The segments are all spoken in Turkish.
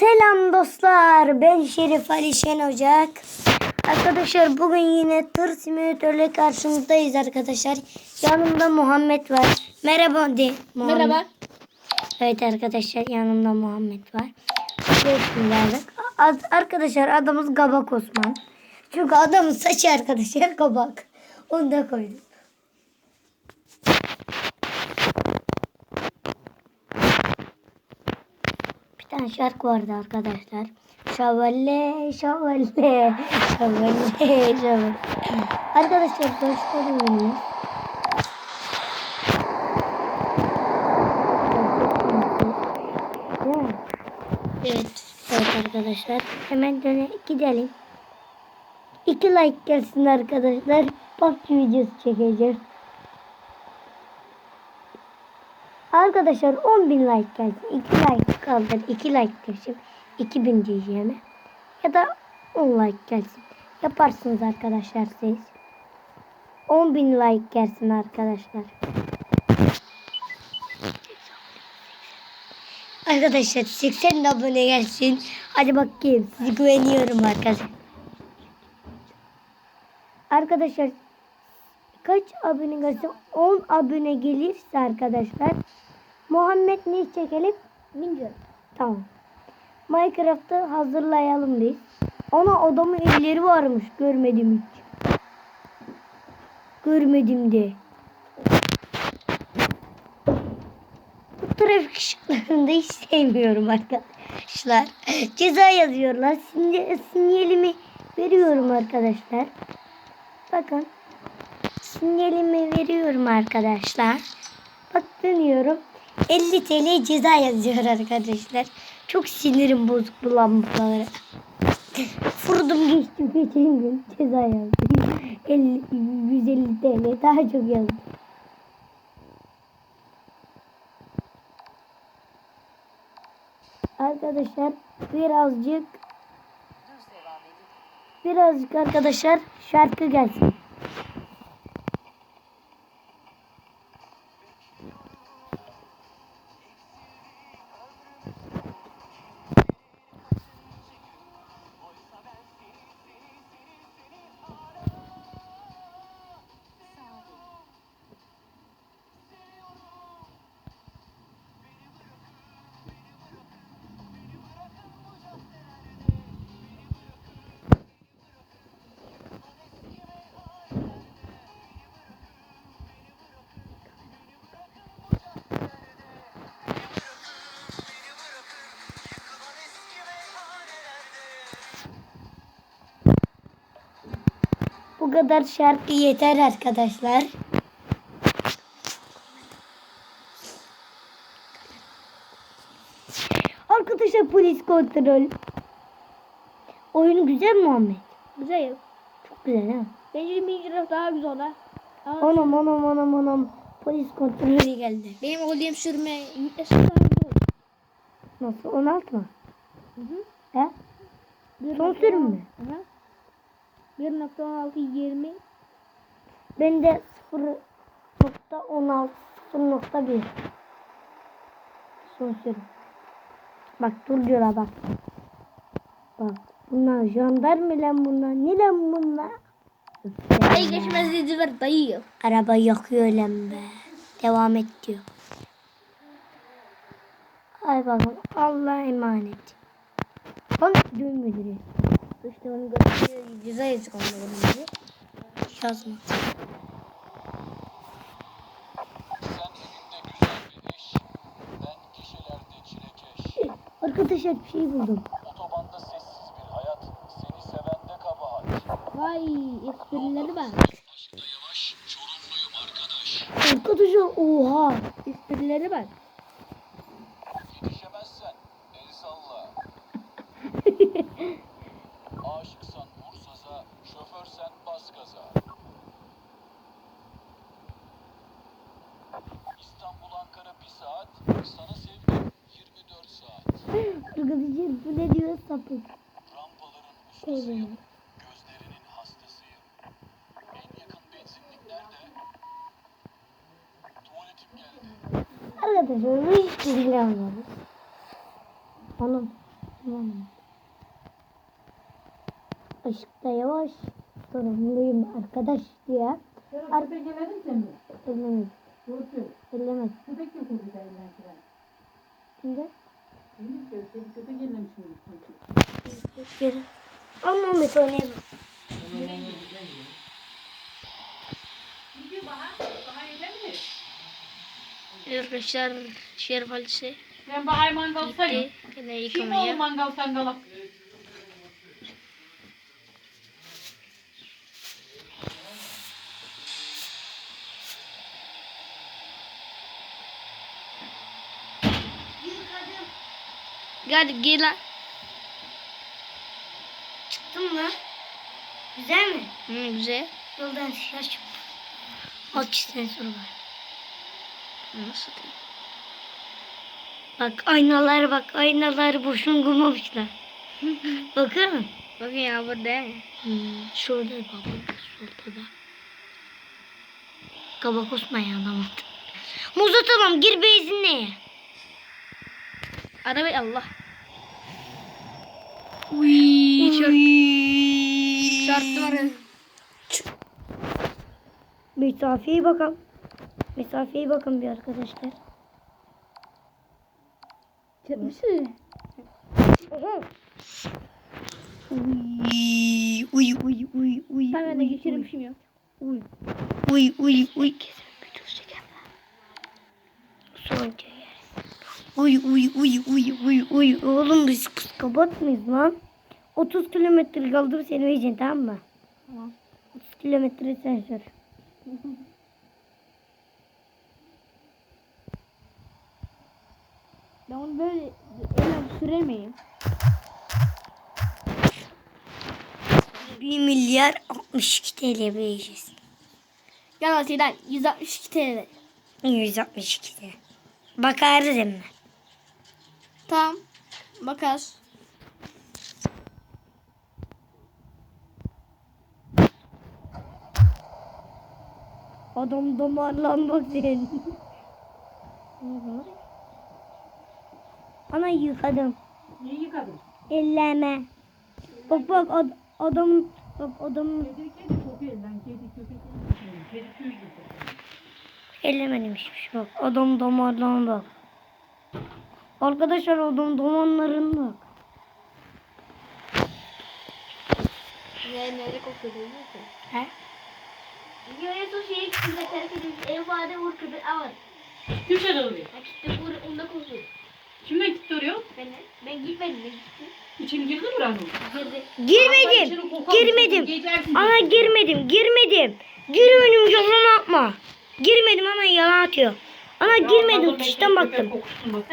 Selam dostlar. Ben Şerif Ali Şen Ocak. Arkadaşlar bugün yine tır simülatörle karşınızdayız arkadaşlar. Yanımda Muhammed var. Merhaba de. Muhammed. Merhaba. Evet arkadaşlar yanımda Muhammed var. Ad- Arkadaşlar adamız Kabak Osman. Çünkü adamın saçı arkadaşlar kabak. Onu da koydum. Tane şarkı vardı arkadaşlar. Şavalle, şavalle, şavalle, şavalle. Arkadaşlar? Değil mi? Evet. Evet arkadaşlar. Hemen döne gidelim. İki like gelsin arkadaşlar. PUBG videosu çekeceğim. Arkadaşlar 10 bin like gelsin. 2 like kaldır. 2 like gelsin. 2000 diyeceğime. Ya da 10 like gelsin. Yaparsınız arkadaşlar siz. 10 bin like gelsin arkadaşlar. Arkadaşlar 80 abone gelsin. Hadi bakayım. Sizi güveniyorum arkadaşlar. Arkadaşlar kaç abone gelsin? 10 abone gelirse arkadaşlar Muhammed ne çekelim? Bilmiyorum. Tamam. Minecraft'ı hazırlayalım biz. Ana adamın elleri varmış. Görmedim hiç. Görmedim de. Bu trafik ışıklarını da hiç sevmiyorum arkadaşlar. Ceza yazıyorlar. Sinye- Sinyalimi veriyorum arkadaşlar. Bakın. Sinyalimi veriyorum arkadaşlar. Bak dönüyorum. 50 TL ceza yazıyor arkadaşlar. Çok sinirim bozuk bu lambalara. Vurdum geçtim geçen gün ceza yazdı. 50, 150 TL daha çok yazdı. Arkadaşlar birazcık birazcık arkadaşlar şarkı gelsin. Bu kadar şarkı yeter arkadaşlar. Arkadaşlar polis kontrol. Oyun güzel mi Muhammed? Güzel. Çok güzel ha. Bence Minecraft daha güzel ha. Anam anam anam anam. Polis kontrolü geldi. benim olduğum sürme. Nasıl 16 mı? Hı hı. He? Son sürüm mü? Hı hı. 1.16 20 Ben de 0.16 0.1 Son sürüm. Bak dur diyorlar bak. Bak bunlar jandarma lan bunlar. Ne lan bunlar? Dayı geçmez dedi ver dayı. Araba yakıyor lan be. Devam et diyor. Ay bakalım. Allah'a emanet. Bak dönmedi. Onu gösteriyor. Ceza yazık onların dedi. Yazma. Ben. Arkadaşlar bir şey buldum. Otobanda sessiz bir hayat, seni sevende kabahat. Vay esprileri bak. Aşkta yavaş, çorumluyum arkadaş. Arkadaşlar oha. Esprileri bak. Yetişemezsen el salla. Aşıksan vur saza, şoförsen bas gaza. İstanbul Ankara bir saat, sana sevdim 24 saat. Arkadaşlar bu ne diyor sapık. Rampaların Şey ustasıyım, böyle. Gözlerinin hastasıyım. En yakın benzinlik nerede? Tuvaletim geldi. Arkadaşlar bu hiç olmadı. Hanım Tamam. Işıkta yavaş. Sorumluyum arkadaş diye. Sen köpek yemedin sen mi? Ellemez. Doğru. Ellemez. Köpek yok kiren. Şimdi geri. Ama Mehmet oynayalım. Arkadaşlar Şerif Halisi Ben bahay mangal sayım. Yine Kim olur yıkamaya. mangal sangala? Gel gel lan. Çıktın mı? Güzel mi? Hı, güzel. Yoldan dışarı çık. Bak işte soru var. Nasıl diyeyim? Bak aynalar bak aynalar boşuna kurmamışlar. Bakın. Bakın ya burada. Hmm, şurada baba. Şurada da. Kabak Osman ya anlamadım. Muz atalım gir benzinle. Araba Allah. Uy, çarp. Mesafeye bakalım. Mesafeye bakın bir arkadaşlar. Çarpmışsın. Uy uy uy uy uy. Ben de uy, geçirmişim ya. Uy uy uy uy. Kesin bir dur çekem Son kez. Uy uy uy uy uy uy. Oğlum biz psikopat mıyız lan? 30 kilometre kaldı seni vereceksin tamam mı? Tamam. 30 kilometre sen sür. Ben onu böyle hemen süremeyim. 1 milyar 62 TL vereceğiz. Gel Ati'den 162 TL. 162 TL. Bakarız hemen. Tamam. Makas. Adam damarlanmak senin. Ana yıkadım. Niye yıkadın? Elleme. Bak bak ad, adam bak adamın Kedi kedi çok elden. Kedi köpek. Kedi tüy gibi. ellememişmiş bak. Adam damarlarına bak. Arkadaşlar bak. Ne nerede kokuyor değil mi? He? Videoya son şeyi kızla terk edilmiş. Ev vade vur kızı avar. Kim çağırdı oraya? Akitte vur onda kokuyor. Kimle gitti oraya? Ben, ben gitmedim ben gittim. Girdi mi? Girdi. Girmedim. Girmedim. Ana girmedim. Girmedim. Girmedim yalan atma. Girmedim ama yalan atıyor. Ana girmedim dıştan baktım.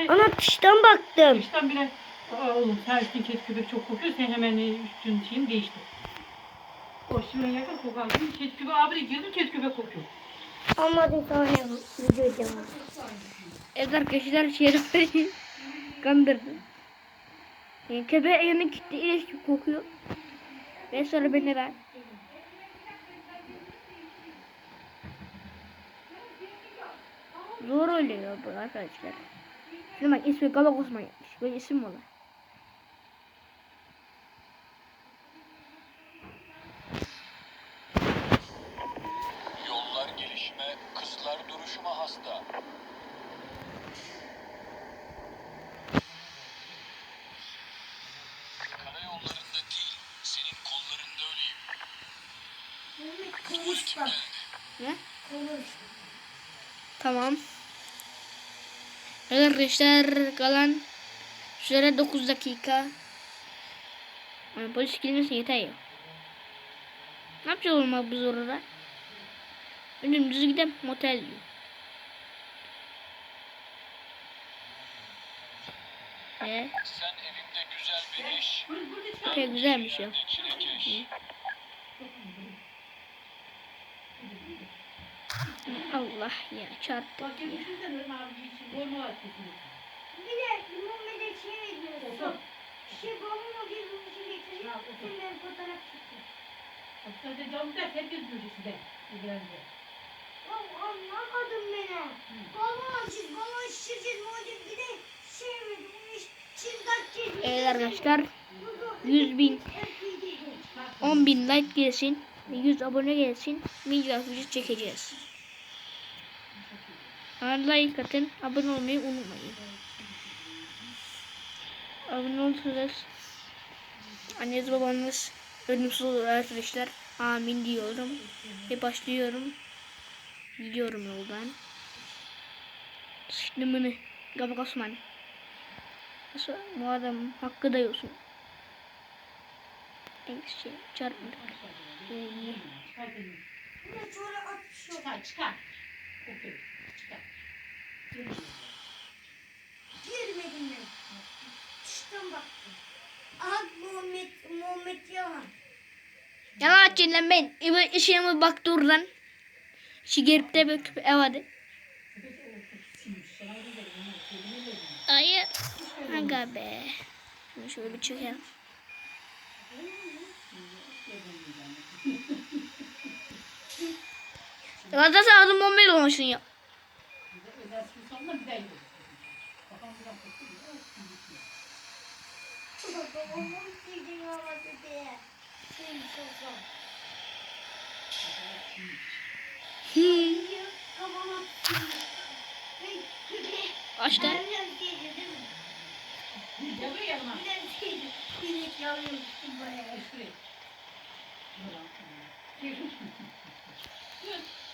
Ana dıştan baktım. Dıştan bile Aa, oğlum üstün kedi köpek çok kokuyor. Sen hemen e, üstün şeyin değişti. O şuraya yakın kokarsın. Kedi köpek abi de girdim kedi köpek kokuyor. Olmadı sonra video devam. Evet arkadaşlar Şerif beni kandırdı. Yani köpeğe yanına gitti ilişki kokuyor. Ve sonra beni ver. Zor oluyor bu arkadaşlar. Şimdi bak ismi Galak Osman yapmış. Böyle isim mi olur? Yollar gelişime, kızlar duruşuma hasta. Karayollarında değil, senin kollarında öleyim. Ne? Tamam. Arkadaşlar kalan süre 9 dakika. Yani polis gelmesi yeter ya. Ne yapacağız olmak biz orada? Önce düz gidelim motel diyor. Ee, Sen evimde güzel bir iş, pek güzelmiş ya. de çilekeş. Allah ya çarptı. Bak ya herkes size. Anlamadım beni. Balon balon şişireceğiz. Bir de şey. Evet arkadaşlar 100 bin 10 bin like gelsin ve 100 abone gelsin Minecraft video çekeceğiz. Like atın abone olmayı unutmayın. Abone olursanız anneniz babanız ölümsüz olur arkadaşlar. Amin diyorum. Ve başlıyorum. Gidiyorum yoldan. Sıçtımını. Gabak Osman. Nasıl bu adam hakkı da yiyorsun. En şey çarpmadık. İyi. Çıkar çıkar. Okey. Girmedim ben. Dıştan baktım. Aha Muhammed, Muhammed Yaman. Yalan atacağım lan ben. İbe işime bak dur lan. Şu gerip de bök ev hadi. Hayır. Aga be. Şunu şöyle bir çekelim. Sen adım bombayla olmuşsun ya. Babamın sevdiği Muhammed Efe. Şey, sokak. Kafama Hey, köpek. Açtı. Ben biraz şeydi değil mi? Gel buraya yanıma. Biraz. Sinek yavruymuştum bayağı. Şuraya. Ah, Muhammed'e bak.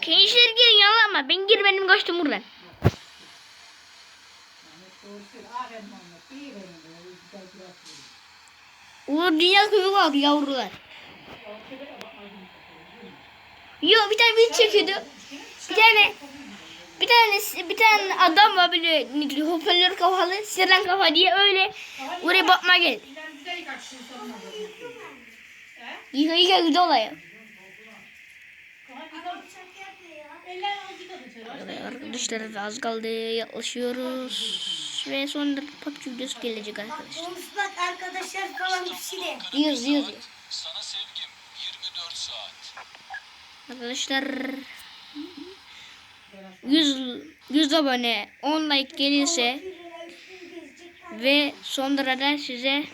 Gençler gelin yalama. Ben gir benim kaçtım buradan. Uğur dünya köyü kaldı yavrular. Yo bir tane video çekiyordu. Bir tane bir tane bir tane adam var böyle hoparlör kafalı, siren kafa diye öyle oraya bakma gel. Yıka yıka güzel olay. Arkadaşlar az kaldı yaklaşıyoruz. Ve sonra PUBG videosu gelecek arkadaşlar. Konuşmak arkadaşlar kalan bir şey de. Diyoruz diyoruz. Sana sevgim 24 saat. Arkadaşlar 100 100 abone 10 like gelirse ve sonra da size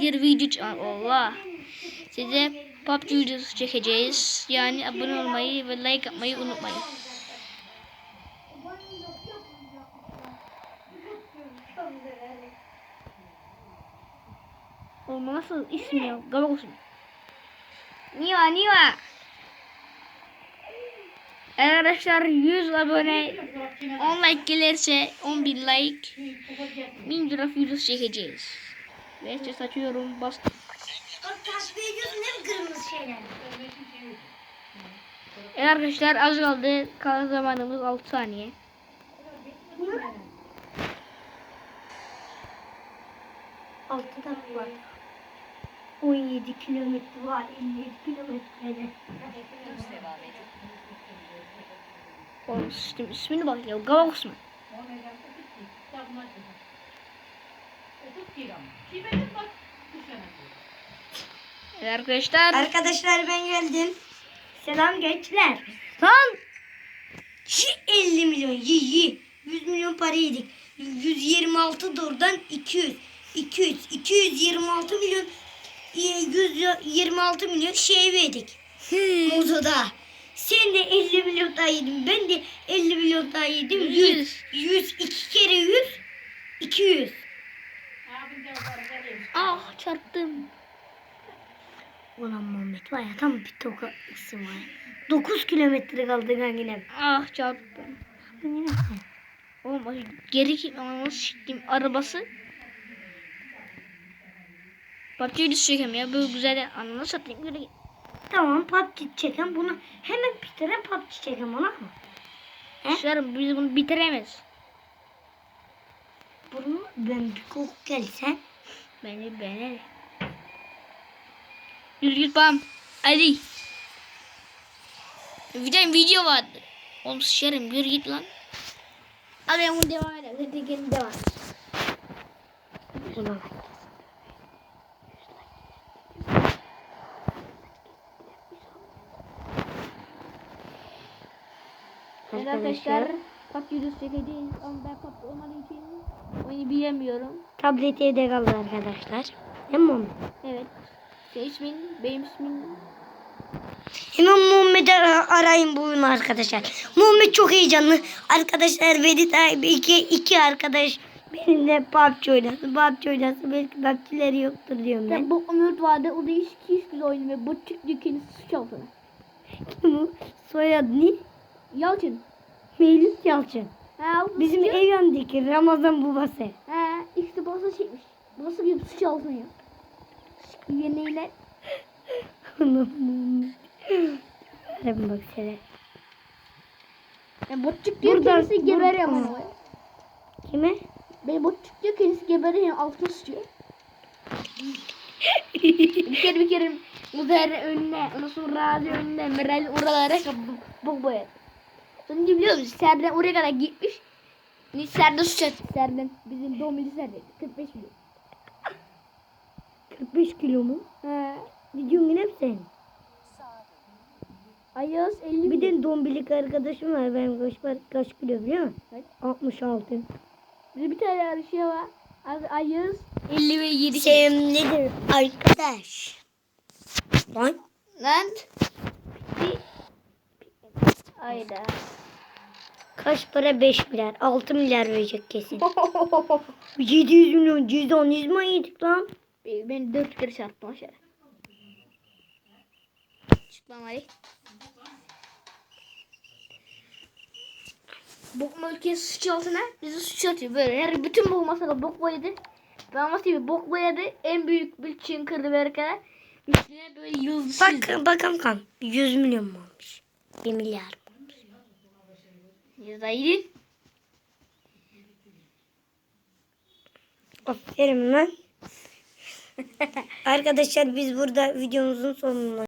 bir video Allah size PUBG videosu çekeceğiz. Yani abone olmayı ve like atmayı unutmayın. Oğlum nasıl isim ya? Gabak olsun. Niva Niva. Arkadaşlar 100 abone 10 like gelirse 11 like Minecraft videosu çekeceğiz. Ve ses açıyorum bastım. Şeyler? Evet arkadaşlar az kaldı. Kalan zamanımız 6 saniye. Altı dakika var. 17 kilometre var. 57 kilometrede. Oğlum ismi, ismini bak ya. Gavak Osman. Evet arkadaşlar. Arkadaşlar ben geldim. Selam gençler. Lan! Şi 50 milyon yi yi. 100 milyon para yedik. 126 dolardan 200. 200. 226 milyon e, 126 milyon şey verdik. Mozoda. Sen de 50 milyon daha yedin. Ben de 50 milyon daha yedim. 100. 100. 2 kere 100. 200. Ah çarptım. Ulan Muhammed var ya tam bir tokatlısın var ya. 9 kilometre kaldı yine. Ah çarptım. Yine Oğlum o geri kim ananı siktim arabası. PUBG videosu çekeyim ya. Böyle güzel ananı satayım. Git. Tamam PUBG çeken bunu hemen bitiren PUBG çeken ona mı? Dışarı biz bunu bitiremez. Bunu ben bir kok gelsem. Beni beni. Git bam. Hadi. Bir tane video vardı. Oğlum sıçarım yürü git lan. Hadi ben bunu devam edelim. Hadi gelin devam. Ulan. Evet arkadaşlar PUBG çekeceğiz ama ben PUBG olmadığı için oyunu bilemiyorum. Tablet evde kaldı arkadaşlar. Değil mi? Evet. Senin ismin, benim ismim. Hemen Muhammed'i ara- arayın bugün arkadaşlar. Muhammed çok heyecanlı. Arkadaşlar beni takip iki, iki arkadaş benimle PUBG oynasın. PUBG oynasın. Belki PUBG'leri yoktur diyorum ben. Bu Ömür vardı. O da hiç oyunu ve bu çıktı kendisi suç altına. Bu soyadı ne? Yalçın. Melis Yalçın. Ha, Bizim ev yanındaki Ramazan babası. Ha, işte babası çekmiş. Babası bir suç altına ya. Yeneyle. Arabım bak sana. Ben botçuk diyor Buradan- kendisi geberiyor bana. Kime? Ben botçuk diyor kendisi geberiyor altına sıçıyor. bir kere bir kere Uzer önüne, ondan sonra Razi önüne, Meral oralara bok boyadı. Sonra biliyor musun? Serden oraya kadar gitmiş. Serden suç attı. Serden bizim doğum Serden. 45 milyon. 45 kilo mu? He. Ne diyorsun yine sen? Ayaz 50 Bir de dombilik arkadaşım var. Benim kaç, kaç kilo biliyor musun? Kaç? 66. Bir de bir tane şey var. Az- Ayaz 50 ve 7 Sevim nedir arkadaş? Lan. Lan. Ayda. Kaç para? 5 milyar. 6 milyar verecek kesin. 700 milyon cüzdan izma yedik lan. Ben 4 kere çarptım aşağı. Çıkmam hadi. Bokma ülkesi suç altına bizi suç atıyor böyle. Her bütün bok masada bok boyadı. Ben masayı bok boyadı. En büyük bir çınkırdı böyle kadar. Üstüne böyle yıldız. Bak bakalım kan. 100 milyon mu olmuş? 1 milyar mı? Yazaydı. Aferin lan. Arkadaşlar biz burada videomuzun sonuna